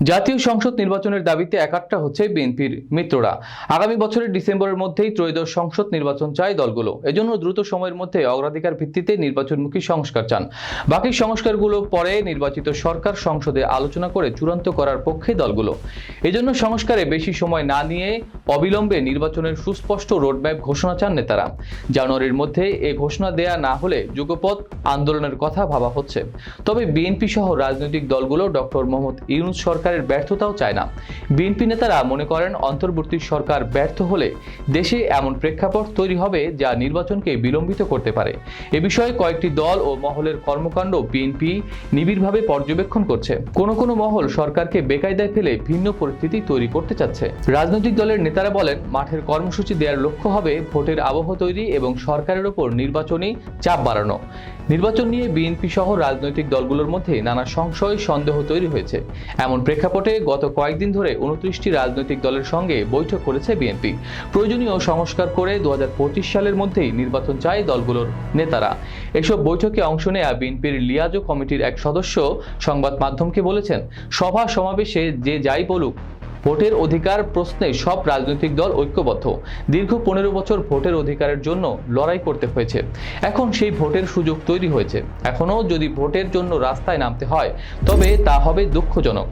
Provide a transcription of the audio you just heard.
জাতীয় সংসদ নির্বাচনের দাবিতে একাট্টা হচ্ছে বিএনপির মিত্ররা। আগামী বছরের ডিসেম্বরের মধ্যেই ত্রয়োদশ সংসদ নির্বাচন চায় দলগুলো। এজন্য দ্রুত সময়ের মধ্যে অগ্রাধিকার ভিত্তিতে নির্বাচনমুখী সংস্কার চান। বাকি সংস্কারগুলো পরে নির্বাচিত সরকার সংসদে আলোচনা করে চূড়ান্ত করার পক্ষে দলগুলো। এজন্য সংস্কারে বেশি সময় না নিয়ে অবিলম্বে নির্বাচনের সুস্পষ্ট রোডম্যাপ ঘোষণা চান নেতারা। জানুয়ারির মধ্যে এ ঘোষণা দেয়া না হলে যুগপৎ আন্দোলনের কথা ভাবা হচ্ছে। তবে বিএনপি সহ রাজনৈতিক দলগুলো ডক্টর মোহাম্মদ ইউনুস সরকারের ব্যর্থতাও চায় না। বিএনপি নেতারা মনে করেন অন্তর্বর্তী সরকার ব্যর্থ হলে দেশে এমন প্রেক্ষাপট তৈরি হবে যা নির্বাচনকে বিলম্বিত করতে পারে। এ বিষয়ে কয়েকটি দল ও মহলের কর্মকাণ্ড বিএনপি নিবিড়ভাবে পর্যবেক্ষণ করছে। কোনো কোনো মহল সরকারকে বেকায়দায় ফেলে ভিন্ন পরিস্থিতি তৈরি করতে চাচ্ছে। রাজনৈতিক দলের নেতারা বলেন, মাঠের কর্মসূচি দেওয়ার লক্ষ্য হবে ভোটের আবহ তৈরি এবং সরকারের ওপর নির্বাচনী চাপ বাড়ানো। নির্বাচন নিয়ে বিএনপি সহ রাজনৈতিক দলগুলোর মধ্যে নানা সংশয়, সন্দেহ তৈরি হয়েছে। এমন প্রেক্ষাপটে গত কয়েকদিন ধরে উনত্রিশটি রাজনৈতিক দলের সঙ্গে বৈঠক করেছে বিএনপি। প্রয়োজনীয় সংস্কার করে দু হাজার পঁচিশ সালের মধ্যেই নির্বাচন চায় দলগুলোর নেতারা। এসব বৈঠকে অংশ নেয়া বিএনপির লিয়াজো কমিটির এক সদস্য সংবাদ মাধ্যমকে বলেছেন সভা সমাবেশে যে যাই বলুক ভোটের অধিকার প্রশ্নে সব রাজনৈতিক দল ঐক্যবদ্ধ। দীর্ঘ পনেরো বছর ভোটের অধিকারের জন্য লড়াই করতে হয়েছে। এখন সেই ভোটের সুযোগ তৈরি হয়েছে। এখনও যদি ভোটের জন্য রাস্তায় নামতে হয়, তবে তা হবে দুঃখজনক।